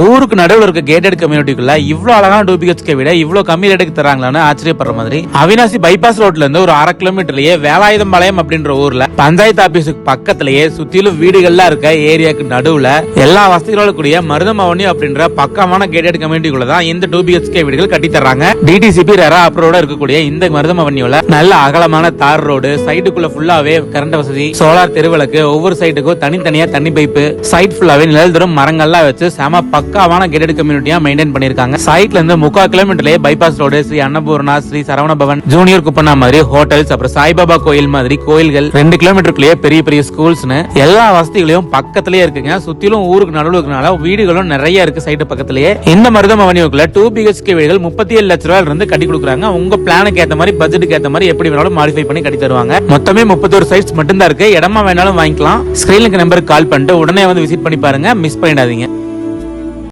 ஊருக்கு நடுவில் இருக்க கேட்டட் கம்யூனிட்டிக்குள்ள இவ்வளவு அழகான டூ பிஹெச்கே விட இவ்வளவு கம்மி ரேட்டுக்கு தராங்களான்னு ஆச்சரியப்படுற மாதிரி அவினாசி பைபாஸ் ரோட்ல இருந்து ஒரு அரை கிலோமீட்டர்லயே வேலாயுதம் பாளையம் அப்படின்ற ஊர்ல பஞ்சாயத்து ஆபீஸுக்கு பக்கத்திலேயே சுத்திலும் வீடுகள்லாம் இருக்க ஏரியாக்கு நடுவுல எல்லா வசதிகளோட கூடிய மருதமவனி அப்படின்ற பக்கமான கேட்டட் கம்யூனிட்டிக்குள்ள தான் இந்த டூ பிஹெச்கே வீடுகள் கட்டி தர்றாங்க. டிடிசிபி ரெரா அப்ரோட இருக்கக்கூடிய இந்த மருதமவனியோட நல்ல அகலமான தார் ரோடு சைட்டுக்குள்ள ஃபுல்லாவே கரண்ட் வசதி சோலார் தெருவிளக்கு ஒவ்வொரு சைட்டுக்கும் தனித்தனியா தண்ணி பைப்பு சைட் ஃபுல்லாவே நிழல் தரும் மரங்கள்லாம் வச்சு செம பக்காவான கெட்டட் கம்யூனிட்டியா மெயின்டைன் பண்ணிருக்காங்க சைட்ல இருந்து முக்கா கிலோமீட்டர்லயே bypass road Sri Annapoorna Sri Saravana Bhavan junior குப்பனா மாதிரி ஹோட்டல்ஸ் அப்புறம் சாய்பாபா கோயில் மாதிரி கோயில்கள் ரெண்டு கிலோமீட்டருக்குள்ளேயே பெரிய பெரிய ஸ்கூல்ஸ்னு எல்லா வசதிகளையும் பக்கத்திலேயே இருக்குங்க. சுத்திலும் ஊருக்கு நடுவில் இருக்கனால வீடுகளும் நிறைய இருக்கு சைட்டு பக்கத்திலேயே. இந்த மருதம் அவனியுக்குள்ள டூ பிஹெச்கே வீடுகள் முப்பத்தி ஏழு லட்ச ரூபாயில இருந்து கட்டி கொடுக்குறாங்க. உங்க பிளானுக்கு ஏத்த மாதிரி பட்ஜெட்டுக்கு ஏத்த மாதிரி எப்படி வேணாலும் மாடிஃபை பண்ணி கட்டி தருவாங்க. மொத்தமே முப்பத்தொரு சைட்ஸ் மட்டும் தான் இருக்கு. இடமா வேணாலும் வாங்கிக்கலாம். ஸ்கிரீனுக்கு நம்பருக்கு கால் பண்ணிட்டு உடனே வந்து விசிட் பண்ணி பாருங்க. மிஸ் பண்ணிடாதீங்க.